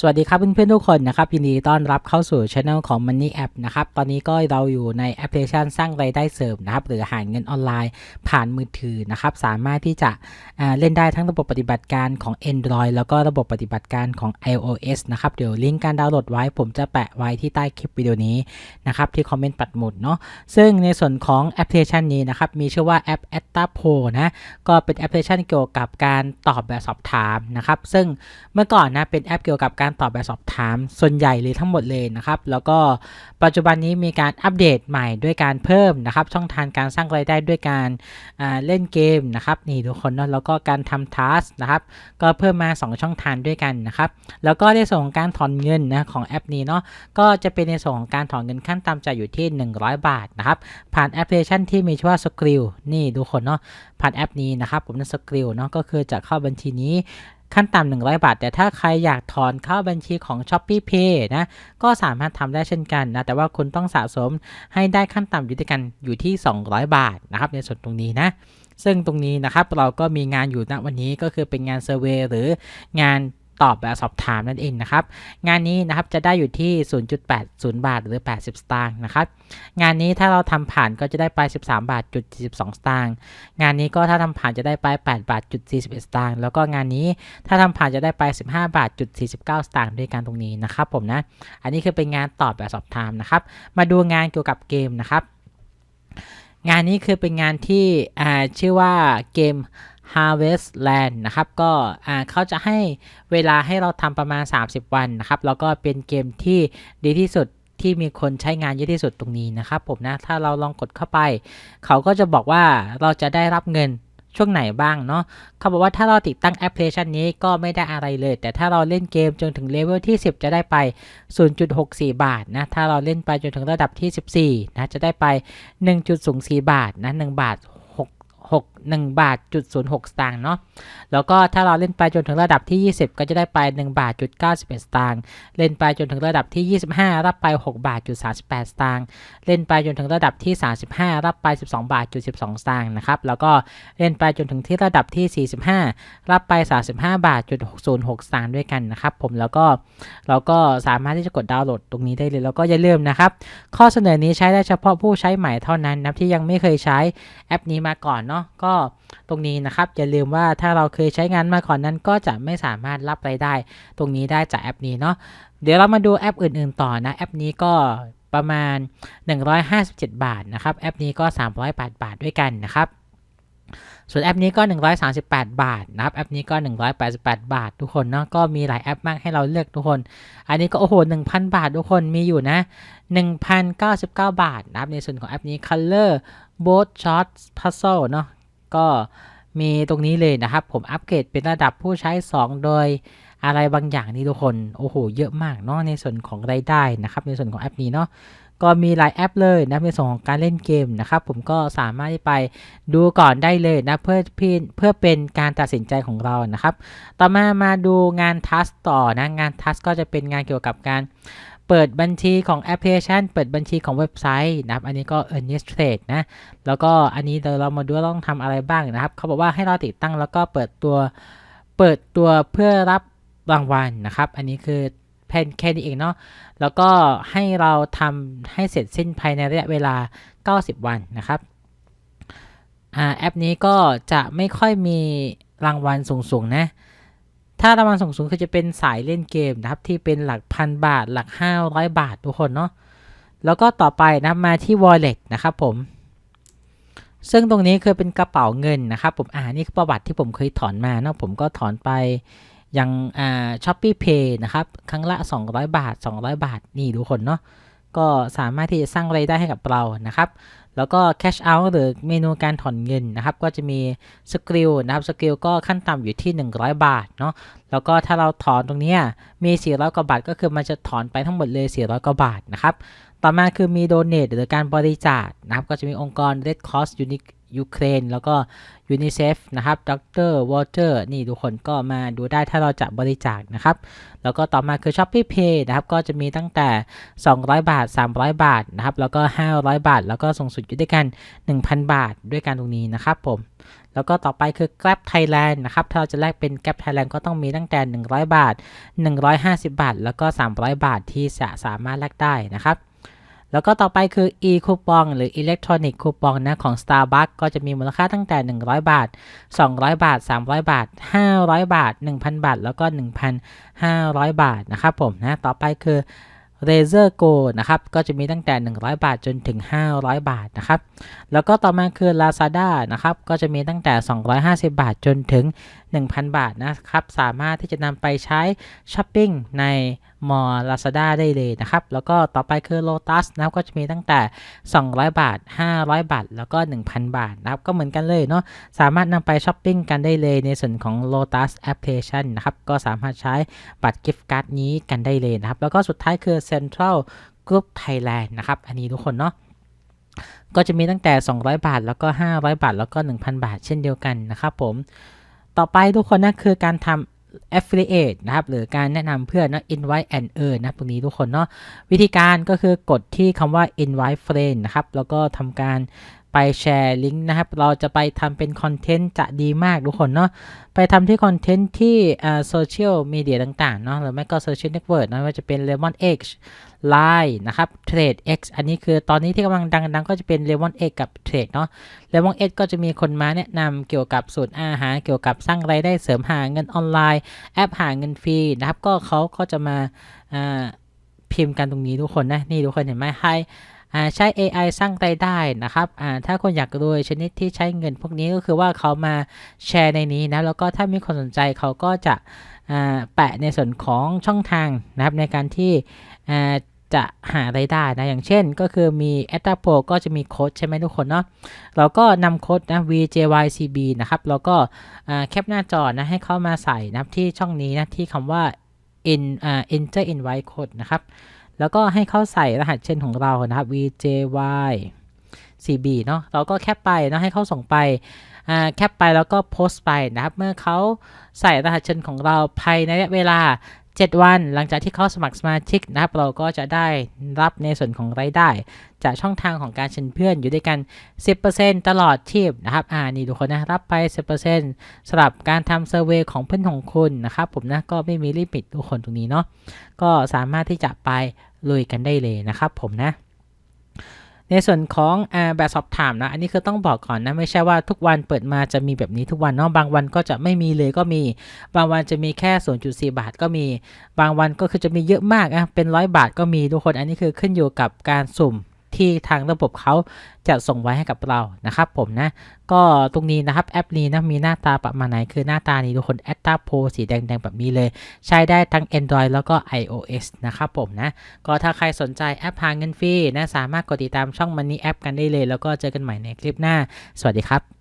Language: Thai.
สวัสดีครับเพื่อนๆทุกคนนะครับยินดีต้อนรับเข้าสู่ช anel ของ Money App นะครับตอนนี้ก็เราอยู่ในแอปพลิเคชันสร้างรายได้เสริมนะครับหรือหาเงินออนไลน์ผ่านมือถือนะครับสามารถที่จะเล่นได้ทั้งระบบปฏิบัติการของ Android แล้วก็ระบบปฏิบัติการของ iOS นะครับเดี๋ยวลิงก์การดาวน์โหลดไว้ ผมจะแปะไว้ที่ใต้คลิปวิดีโอนี้นะครับที่คอมเมนต์ปัดหมุดเนาะซึ่งในส่วนของแอปพลิเคชันนี้นะครับมีชื่อว่าแอป a t t a p o นะก็เป็นแอปพลิเคชันเกี่ยวกับการตอบแบบสอบถามนะครับซึ่งเมื่อก่อนนะเป็นแอปเกี่ยวกับการการตอบแบบสอบถาม ส่วนใหญ่เลยทั้งหมดเลยนะครับ แล้วก็ปัจจุบันนี้มีการอัปเดตใหม่ด้วยการเพิ่มนะครับ ช่องทางการสร้างรายได้ด้วยการเล่นเกมนะครับนี่ทุกคนเนาะแล้วก็การทำทัสนะครับ ก็เพิ่มมา 2 ช่องทางด้วยกันนะครับ แล้วก็ในส่วนของการถอนเงินนะของแอปนี้เนาะก็จะเป็นในส่วนของการถอนเงินขั้นต่ำจะอยู่ที่ 100 บาทนะครับผ่านแอปพลิเคชันที่มีชื่อว่า Skrill นี่ทุกคนเนาะผ่านแอปนี้นะครับผมนั่น Skrill เนาะก็คือจะเข้าบัญชีนี้ ขั้นต่ำ100บาท แต่ถ้าใครอยากถอนเข้าบัญชีของ s h o p e e Pay นะ ก็สามารถทำได้เช่นกันนะ แต่ว่าคุณต้องสะสมให้ได้ขั้นต่ำอยู่ด้วยกันอยู่ที่ 200 บาทนะครับ ในส่วนตรงนี้นะซึ่งตรงนี้นะครับเราก็มีงานอยู่ณวันนี้ก็คือเป็นงานเซอร์เวยหรืองาน ตอบแบบสอบถามนั่นเองนะครับ งานนี้นะครับจะได้อยู่ที่ 0.80 บาทหรือ 80 สตางค์นะครับ งานนี้ถ้าเราทำผ่านก็จะได้ไป 13 บาทจุด42สตางค์ งานนี้ก็ถ้าทำผ่านจะได้ไป 8 บาทจุด41 สตางค์ แล้วก็งานนี้ถ้าทำผ่านจะได้ไป 15 บาทจุด49 สตางค์ด้วยกันตรงนี้นะครับผมนะ อันนี้คือเป็นงานตอบแบบสอบถามนะครับ มาดูงานเกี่ยวกับเกมนะครับ งานนี้คือเป็นงานที่ชื่อว่าเกม Harvest Land นะครับก็เขาจะให้เวลาให้เราทำประมาณ 30 วันนะครับ แล้วก็เป็นเกมที่ดีที่สุดที่มีคนใช้งานเยอะที่สุดตรงนี้นะครับผมนะ ถ้าเราลองกดเข้าไป เขาก็จะบอกว่าเราจะได้รับเงินช่วงไหนบ้างเนาะเขาบอกว่าถ้าเราติดตั้งแอปพลิเคชันนี้ก็ไม่ได้อะไรเลย แต่ถ้าเราเล่นเกมจนถึงเลเวลที่ 10 จะได้ไป 0.64 บาทนะ ถ้าเราเล่นไปจนถึงระดับที่ 14 นะ จะได้ไป 1.04 บาทนะ 1 บาท 6 6 1บาทจุด06 สตางค์เนาะ แล้วก็ถ้าเราเล่นไปจนถึงระดับที่ 20 ก็จะได้ไป 1 บาทจุด91 สตางค์ เล่นไปจนถึงระดับที่ 25 รับไป 6 บาทจุด38 สตางค์ เล่นไปจนถึงระดับที่ 35 รับไป 12 บาทจุด12 สตางค์นะครับ แล้วก็เล่นไปจนถึงที่ระดับที่ 45 รับไป 35 บาทจุด06 สตางค์ด้วยกันนะครับผม แล้วก็เราก็สามารถที่จะกดดาวน์โหลดตรงนี้ได้เลย แล้วก็อย่าลืมนะครับ ข้อเสนอนี้ใช้ได้เฉพาะผู้ใช้ใหม่เท่านั้นนะที่ยังไม่เคยใช้แอปนี้มาก่อนเนาะก็ตรงนี้นะครับอย่าลืมว่าถ้าเราเคยใช้งานมาก่อนนั้นก็จะไม่สามารถรับรายได้ ตรงนี้ได้จากแอปนี้เนาะเดี๋ยวเรามาดูแอปอื่นๆต่อนะแอปนี้ก็ประมาณ 157 บาทนะครับแอปนี้ก็ 308บาทด้วยกันนะครับ ส่วนแอปนี้ก็ 138 บาทนะครับแอปนี้ก็ 188 บาท ทุกคนเนาะก็มีหลายแอปมากให้เราเลือกทุกคน อันนี้ก็โอ้โห 1,000 บาททุกคนมีอยู่นะ 1,099 บาทนะครับในส่วนของแอปนี้ Color Boat Shot Puzzle เนาะก็มีตรงนี้เลยนะครับ ผมอัปเกรดเป็นระดับผู้ใช้ 2 โดย อะไรบางอย่างนี่ทุกคนโอ้โหเยอะมากเนาะในส่วนของรายได้นะครับ ในส่วนของแอปนี้เนาะก็มีหลายแอปเลยนะในส่วนของการเล่นเกมนะครับ ผมก็สามารถที่ไปดูก่อนได้เลยนะเพื่อพี่เพื่อเป็นการตัดสินใจของเรานะครับ ต่อมามาดูงานทัสต่อนะงานทัสก็จะเป็นงานเกี่ยวกับการเปิดบัญชีของแอปพลิเคชัน เปิดบัญชีของเว็บไซต์นะครับ อันนี้ก็ Earnest Trade นะ แล้วก็อันนี้เดี๋ยวเรามาดูว่าต้องทำอะไรบ้างนะครับ เขาบอกว่าให้เราติดตั้งแล้วก็เปิดตัว เปิดตัวเพื่อรับ รางวัลนะครับ อันนี้คือแค่แค่นี้เองเนาะ แล้วก็ให้เราทำให้เสร็จสิ้นภายในระยะเวลา 90 วันนะครับอ่าแอปนี้ก็จะไม่ค่อยมีรางวัลสูงๆนะ ถ้ารางวัลสูงๆคือจะเป็นสายเล่นเกมนะครับ ที่เป็นหลักพันบาท หลัก 500 บาททุกคนเนาะ แล้วก็ต่อไปนะมาที่ wallet นะครับผม ซึ่งตรงนี้คือเป็นกระเป๋าเงินนะครับผม อ่า นี่คือประวัติที่ผมเคยถอนมาเนาะ ผมก็ถอนไป อยังอ่าช้อปปี้เพย์นะครับ ครั้งละ 200 บาท 200 บาท นี่ทุกคนเนาะ ก็สามารถที่จะสร้างรายได้ให้กับเรานะครับ แล้วก็ cash out หรือเมนูการถอนเงินนะครับ ก็จะมีสกิลนะครับ สกิลก็ขั้นต่ำอยู่ที่ 100 บาทเนาะ แล้วก็ถ้าเราถอนตรงนี้มี 400 กว่าบาท ก็คือมันจะถอนไปทั้งหมดเลย 400 กว่าบาทนะครับ ต่อมาคือมีโดเน a หรือการบริจาคนะครับ ก็จะมีองค์กร Red Cross Uni- ยูเครนแล้วก็ยูนิเซฟนะครับดรวอเตอร์นี่ทุกคนก็มาดูได้ถ้าเราจะบริจาคนะครับ แล้วก็ต่อมาคือ s h o p e e Pay นะครับ ก็จะมีตั้งแต่ 200 บาท 300 บาทนะครับ แล้วก็ 500 บาท แล้วก็ส่งสุดอยู่ด้วยกัน 1,000 บาทด้วยกันตรงนี้นะครับผม แล้วก็ต่อไปคือ Grab Thailand นะครับ ถ้าเราจะแลกเป็น Grab Thailand ก็ต้องมีตั้งแต่ 100 บาท 150 บาท แล้วก็ 300 บาทที่จะสามารถแลกได้นะครับ แล้วก็ต่อไปคือ e คูปองหรือ electronic คูปองนะของ Starbucks ก็จะมีมูลค่าตั้งแต่ 100 บาท 200 บาท 300 บาท 500 บาท 1,000 บาท แล้วก็ 1,500 บาทนะครับผมนะต่อไปคือ Razer Go นะครับ ก็จะมีตั้งแต่ 100 บาทจนถึง 500 บาทนะครับ แล้วก็ต่อมาคือ Lazada นะครับ ก็จะมีตั้งแต่ 250 บาทจนถึง 1,000 บาทนะครับ สามารถที่จะนำไปใช้ช้อปปิ้งใน มอ Lazada ได้เลยนะครับ แล้วก็ต่อไปคือ Lotus นะครับก็จะมีตั้งแต่ 200 บาท 500 บาท แล้วก็ 1,000 บาทนะครับ ก็เหมือนกันเลยเนาะสามารถนำไปช้อปปิ้งกันได้เลยในส่วนของ Lotus Application นะครับ ก็สามารถใช้บัตรกิฟต์การ์ดนี้กันได้เลยนะครับ แล้วก็สุดท้ายคือ Central Group Thailand นะครับ อันนี้ทุกคนเนาะก็จะมีตั้งแต่ 200 บาท แล้วก็ 500 บาท แล้วก็ 1,000 บาท เช่นเดียวกันนะครับผม ต่อไปทุกคนนะคือการทำ affiliate นะครับ หรือการแนะนำเพื่อนนะ invite and earn นะตรงนี้ทุกคนเนาะ วิธีการก็คือกดที่คำว่า invite friend นะครับ แล้วก็ทำการ ไปแชร์ลิงก์นะครับ เราจะไปทำเป็นคอนเทนต์จะดีมากทุกคนเนาะ ไปทำที่คอนเทนต์ที่โซเชียลมีเดียต่างๆเนาะ หรือไม่ก็โซเชียลเน็ตเวิร์กนะว่าจะเป็น Lemon X Line นะครับ Trade X อันนี้คือตอนนี้ที่กำลังดังๆ ก็จะเป็น Lemon X กับ Trade เนาะ Lemon X ก็จะมีคนมาแนะนำเกี่ยวกับสูตรอาหาร เกี่ยวกับสร้างรายได้เสริมหาเงินออนไลน์ แอปหาเงินฟรีนะครับ ก็เขาก็จะมาพิมพ์กันตรงนี้ทุกคนนะ นี่ทุกคนเห็นไหมให้ ใช้ AI สร้างรายได้นะครับถ้าคนอยากรวยชนิดที่ใช้เงินพวกนี้ก็คือว่าเขามาแชร์ในนี้นะแล้วก็ถ้ามีคนสนใจเขาก็จะแปะในส่วนของช่องทางนะครับในการที่จะหาไรายได้นะ อย่างเช่นก็คือมี a d a p o ก็จะมีโค้ดใช่ไหมทุกคนเนาะเราก็นำโค้ดนะ VJYCB นะครับ แล้วก็แคปหน้าจอนะ ให้เข้ามาใส่นะครับที่ช่องนี้นะ ที่คำว่า in enter invite code นะครับ แล้วก็ให้เข้าใส่รหัสเช่นของเรานะครับ VJY CB เนาะเราก็แคปไปเนาะให้เขาส่งไปแคปไปแล้วก็โพสต์ไปนะครับ เมื่อเขาใส่รหัสเชิญของเราภายในระยะเวลา 7 วันหลังจากที่เขาสมัครสมาชิกนะครับ เราก็จะได้รับในส่วนของรายได้ จากช่องทางของการเชิญเพื่อนอยู่ด้วยกัน 10%ตลอดชีพนะครับ อ่านี่ทุกคนนะรับไป 10%สำหรับการทำเซอร์เวยของเพื่อนของคุณนะครับผมนะก็ไม่มีลิมิตทุกคนตรงนี้เนาะก็สามารถที่จะไปลุยกันได้เลยนะครับผมนะ ในส่วนของอแบบสอบถามนะ อันนี้คือต้องบอกก่อนนะ ไม่ใช่ว่าทุกวันเปิดมาจะมีแบบนี้ทุกวันเนาะ บางวันก็จะไม่มีเลยก็มี บางวันจะมีแค่ 0.4 บาทก็มี บางวันก็คือจะมีเยอะมากนะเป็นร้อยบาทก็มีทุกคน อันนี้คือขึ้นอยู่กับการสุ่ม ที่ทางระบบเขาจะส่งไว้ให้กับเรานะครับผมนะ ก็ตรงนี้นะครับแอปนี้นะมีหน้าตาประมาณไหน คือหน้าตานี้ทุกคนแอตตาโพสีแดงๆ แบบนี้เลย ใช้ได้ทั้ง Android แล้วก็ iOS นะครับผมนะ ก็ถ้าใครสนใจแอปหาเงินฟรีนะสามารถกดติดตามช่อง Money App กันได้เลย แล้วก็เจอกันใหม่ในคลิปหน้า สวัสดีครับ